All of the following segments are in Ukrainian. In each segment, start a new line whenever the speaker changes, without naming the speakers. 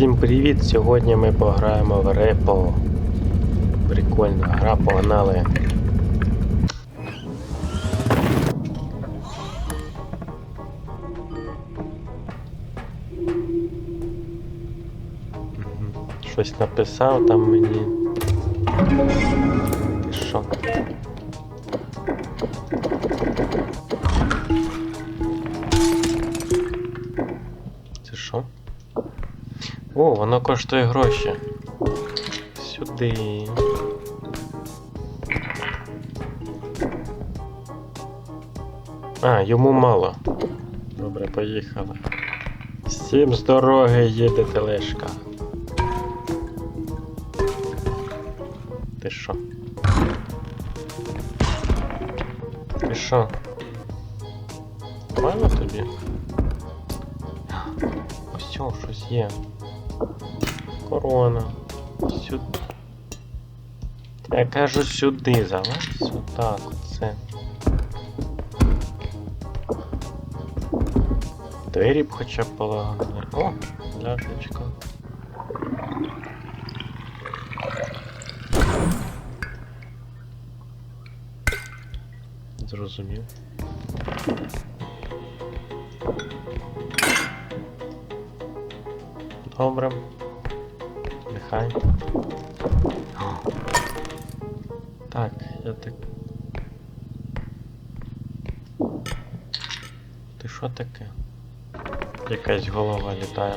Всім привіт! Сьогодні ми пограємо в репо. Прикольна гра, погнали. Щось написав там мені. Ти що? Це що? О, воно коштує гроші. Сюди. А, йому мало. Добре, поїхали. Всім з дороги їде тележка. Ти що? Ти що? Мало тобі? Ось щось є. Корона. Сюди. Я кажу сюди, залазь. Отак, оце. Двері б хоча б полагали. О, ляшечка. Зрозумів. Добре. Нехай. Так, я так. Ти що таке? Якась голова літає.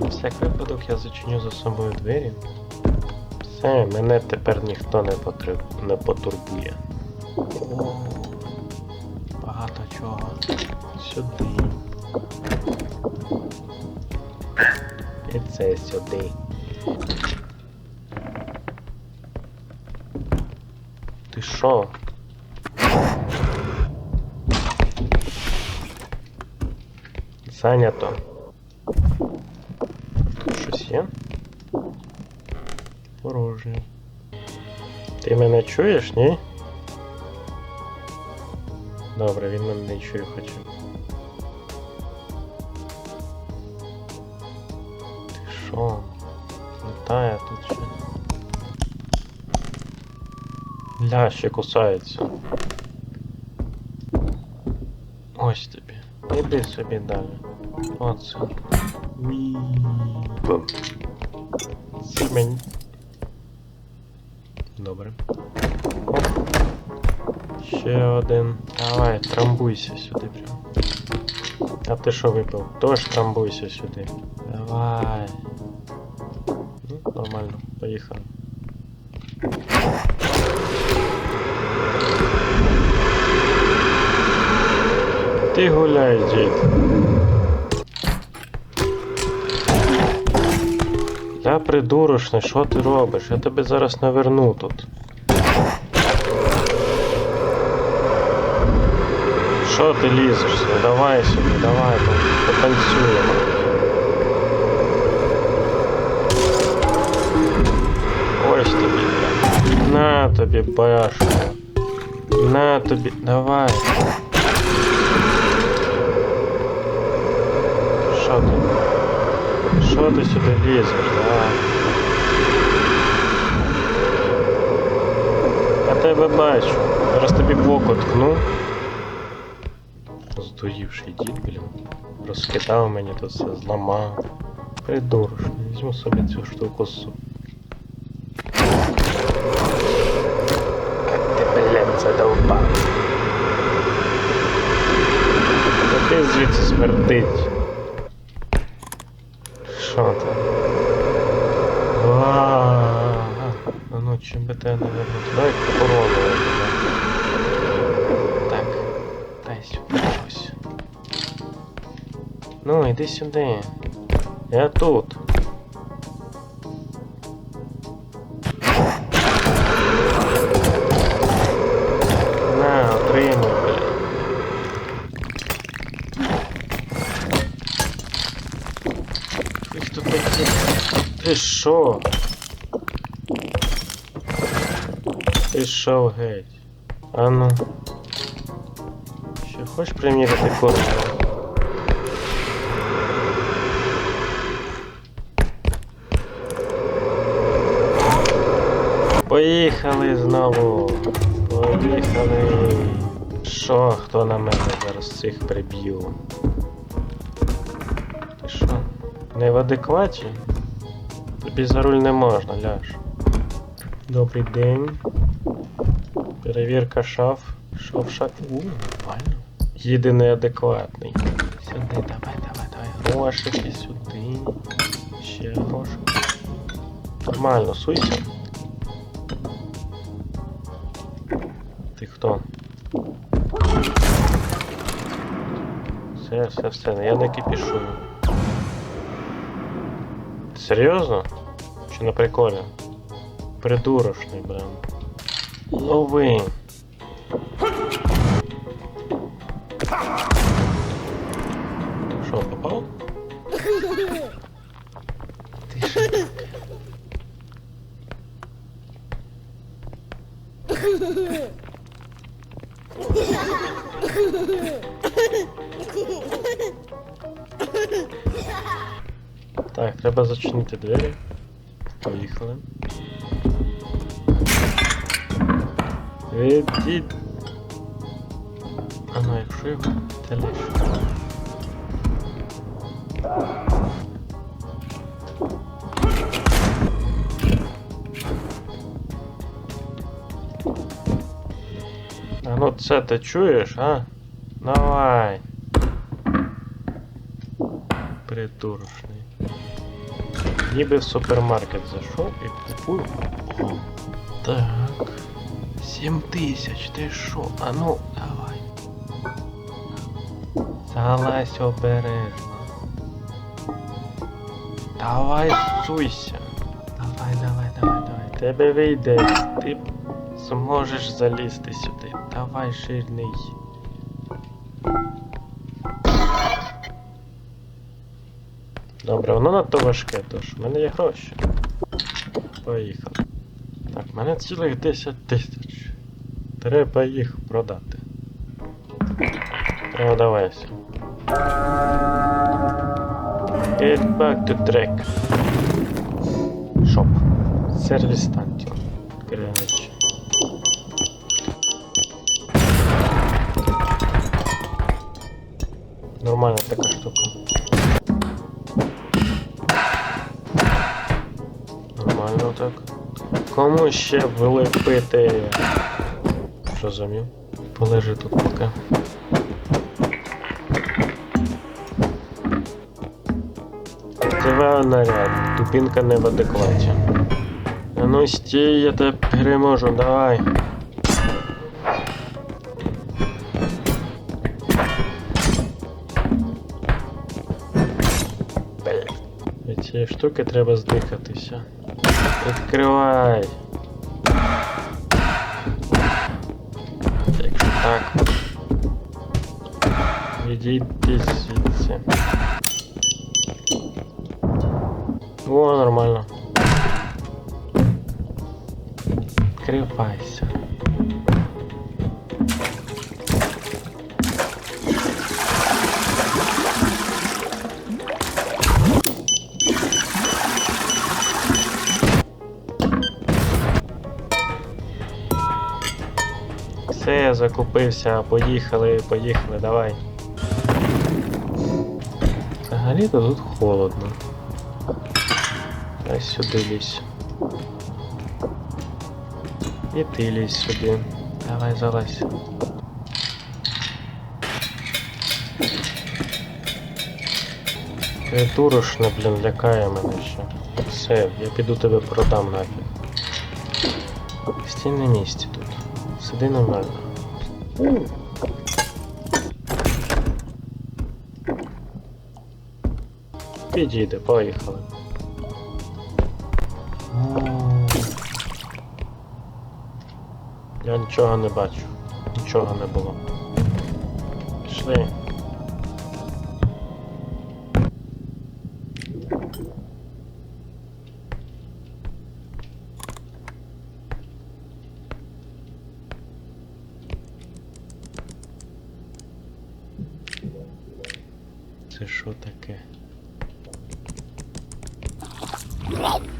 На всяк випадок я зачиню за собою двері. Все, мене тепер ніхто не, потреб... не потурбує. О, багато чого. Сюди. І це сюди. Ти що? Зайнято. Тут щось є? Порожньо. Ти мене чуєш, ні? Добре, він мене не чує хоча. Ля, ще кусається. Ось тобі. Іди собі далі. Оце. Це. Добре. Оп. Ще один. Давай, трамбуйся сюди прям. А ти що випив? Тож трамбуйся сюди. Давай. Ну, нормально, поїхали. Ти гуляй, дід. Я придурочний, що ти робиш? Я тебе зараз наверну тут. Що ти лізешся? Давай сюди, давай, по- потанцюємо. Ось тобі. На тобі, башку. На тобі. Давай. Що ти? Що ти сюда лізеш, да? Я тебе бачу. Раз тобі бок откну. ткну. Здурівший дід, блін. Розкидав мені тут все, зламав. Придурочний, візьму собі цю штуку з собою. Як ти, блін, задовбав. Та ти звідси смердить. Що там? А, Ну, чим би тебе не вернути? Давай. Так, дай ось. Ну, іди сюди. Я тут. На, отримуй, блядь. Ти що? пішов геть. А ну. Ще хочеш приміряти кошти? Поїхали знову. Поїхали. Що, хто на мене зараз цих приб'ю? Ти що? Не в адекваті? Тобі за руль не можна, ляш. Добрий день. Перевірка шаф. Шов шаф. У, нормально. Їде неадекватний. Сюди, давай, давай, давай. Грошики сюди. Ще грошики. Нормально, суйся. Ти хто? Все, все, все, я не кипішую. Ти серйозно? Чи на приколі? Придурошний, блин. Лови. Що, попав? Ти що? Так, треба зачинити двері. Поїхали. Відіть. А ну, якщо його телешу. А ну це ти чуєш, а? Давай. Придурочний. Ніби в супермаркет зайшов і купую. Так. Сім тисяч, ти шо? А ну, давай. Залазь обережно. Давай суйся. Давай, давай, давай, давай. Тебе вийде. Ти зможеш залізти сюди. Давай, жирний. Добре, воно надто важке, тож в мене є гроші. Поїхали. Так, в мене цілих 10 тисяч. Треба їх продати. Продавайся. Get back to track. Shop. Сервіс станція. Гринвич. Нормальна така штука. Нормально так. Кому ще влепити? Розумів. Полежи тут поки. Активаю наряд. Тупінка не в адекваті. Ну стій, я тебе переможу, давай. Від цієї штуки треба здихатися. Відкривай. Так. Відійди звідси. О, нормально. Відкривайся. Все, закупився, поїхали, поїхали, давай. Взагалі-то тут холодно. Дай сюди лізь. І ти лізь сюди. Давай залазь. Придурочно, блін, лякає мене ще. Все, я піду тебе продам нафіг. Стій на місці тут. Сиди нормально. Підійде, поїхали. Я нічого не бачу. Нічого не було. Пішли. Блять.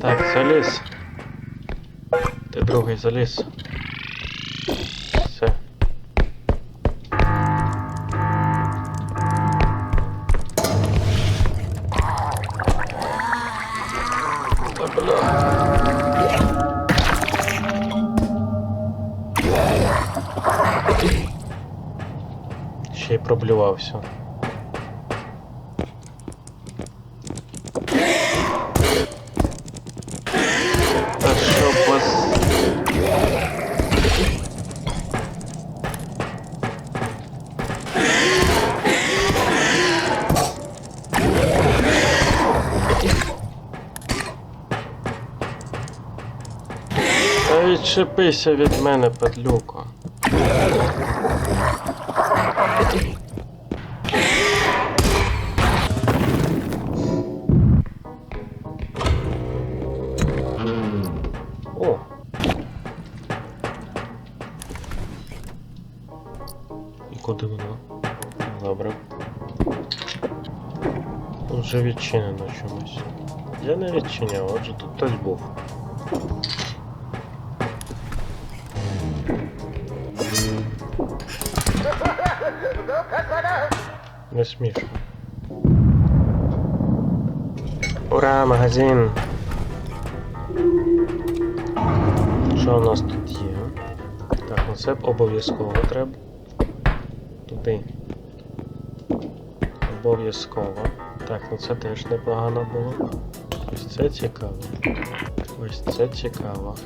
Так, заліз. Ти другий заліз. Проблювався. Та що вас... Та відчепися від мене, падлюко. Куди воно? Добре. Тут вже відчинено чомусь. Я не відчиняв, отже тут хтось був. Не смішно. Ура, магазин! Що у нас тут є? Так, ну це обов'язково треба. Туди. Обов'язково. Так, ну це теж непогано було. Ось це цікаво. Ось це цікаво.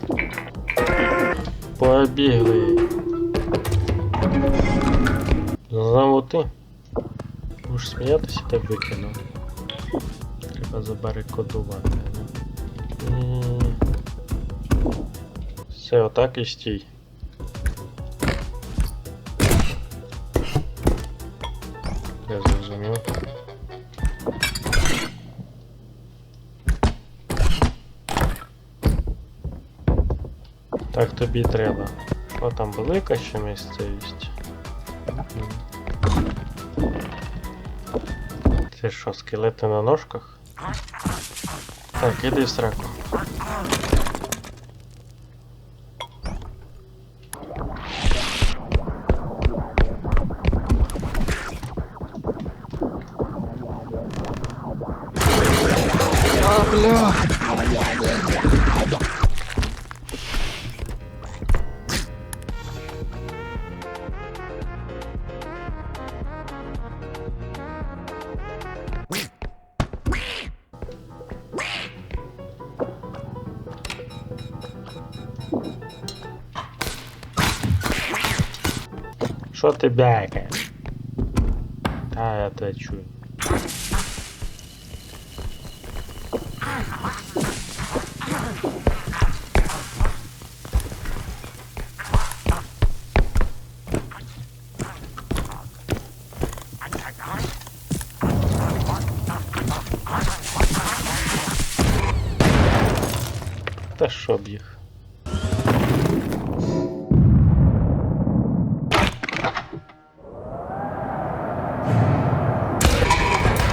Побігли. Знову ти. Будеш сміятися, так викину. Треба забарикодувати. Все, отак і стій. Так тобі треба. О, там велика ще місцевість? Це що, скелети на ножках? Так, іди в сраку. Що ти бякаєш? Та я тебе чую. Та що б їх?